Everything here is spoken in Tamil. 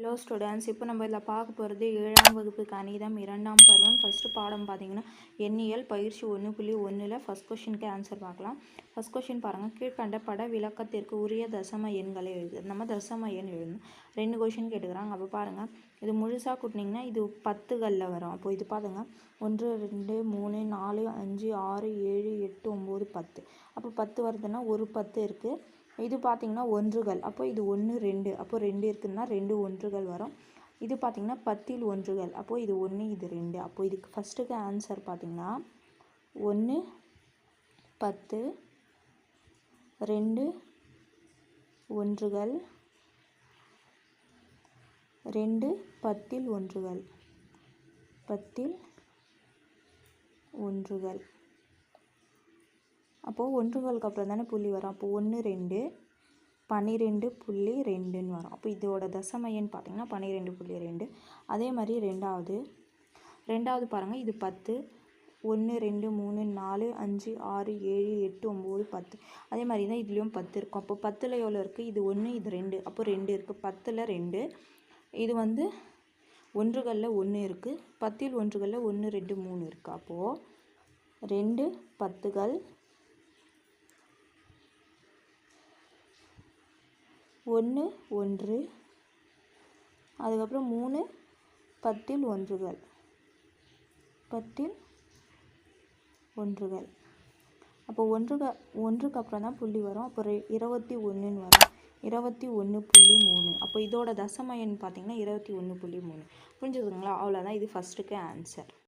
ஹலோ ஸ்டூடெண்ட்ஸ் இப்போ நம்ம இதில் பார்க்க போகிறது ஏழாம் வகுப்பு கணிதம் இரண்டாம் பருவம். ஃபஸ்ட்டு பாடம் பார்த்தீங்கன்னா எண்ணியல் பயிற்சி ஒன்று புள்ளி ஒன்றில் ஃபஸ்ட் கொஷினுக்கு ஆன்சர் பார்க்கலாம். ஃபஸ்ட் கொஷின் பாருங்கள் கீழ்கண்ட பட விளக்கத்திற்கு உரிய தசம எண்களை எழுது. நம்ம தசம எண் எழுதணும். ரெண்டு கொஷின் கேட்டுக்கிறாங்க. அப்போ பாருங்கள் இது முழுசாக கூட்டினீங்கன்னா இது பத்துகளில் வரும். அப்போ இது பாருங்க. ஒன்று ரெண்டு மூணு நாலு அஞ்சு ஆறு ஏழு எட்டு ஒம்பது பத்து. அப்போ பத்து வருதுன்னா ஒரு பத்து இருக்குது இது பார்த்திங்கன்னா ஒன்றுகள். அப்போ இது ஒன்று ரெண்டு. அப்போ ரெண்டு இருக்குதுன்னா ரெண்டு ஒன்றுகள் வரும். இது பார்த்தீங்கன்னா பத்தில் ஒன்றுகள். அப்போது இது ஒன்று இது ரெண்டு. அப்போது இதுக்கு ஃபஸ்ட்டுக்கு ஆன்சர் பார்த்திங்கன்னா ஒன்று பத்து ரெண்டு ஒன்றுகள். ரெண்டு பத்தில் ஒன்றுகள். பத்தில் ஒன்றுகள். அப்போது ஒன்றுகளுக்கு அப்புறம் தானே புள்ளி வரும். அப்போது ஒன்று ரெண்டு பன்னிரெண்டு புள்ளி ரெண்டுன்னு வரும். அப்போ இதோட தசமையன்னு பார்த்தீங்கன்னா பன்னிரெண்டு புள்ளி ரெண்டு. அதே மாதிரி ரெண்டாவது. ரெண்டாவது பாருங்கள் இது பத்து ஒன்று ரெண்டு மூணு நாலு அஞ்சு ஆறு ஏழு எட்டு ஒம்பது பத்து. அதே மாதிரி தான் இதுலேயும் பத்து இருக்கும். அப்போ பத்தில் எவ்வளோ இருக்குது இது ஒன்று இது ரெண்டு. அப்போ ரெண்டு இருக்குது பத்தில் ரெண்டு. இது வந்து ஒன்றுகளில் ஒன்று இருக்குது பத்தில் ஒன்றுகளில் ஒன்று ரெண்டு மூணு இருக்குது அப்போது ரெண்டு பத்துகள் ஒன்று ஒன்று. அதுக்கப்புறம் மூணு பத்தில் ஒன்றுகள். பத்தில் ஒன்றுகள். அப்போ ஒன்றுக ஒன்றுக்கு அப்புறம் தான் புள்ளி வரும். அப்புறம் இருபத்தி ஒன்றுன்னு வரும். இருபத்தி ஒன்று புள்ளி மூணு. அப்போ இதோட தசம எண் பார்த்தீங்கன்னா இருபத்தி ஒன்று புள்ளி மூணு. புரிஞ்சுதுங்களா? அவ்வளோதான். இது ஃபஸ்ட்டுக்கு ஆன்சர்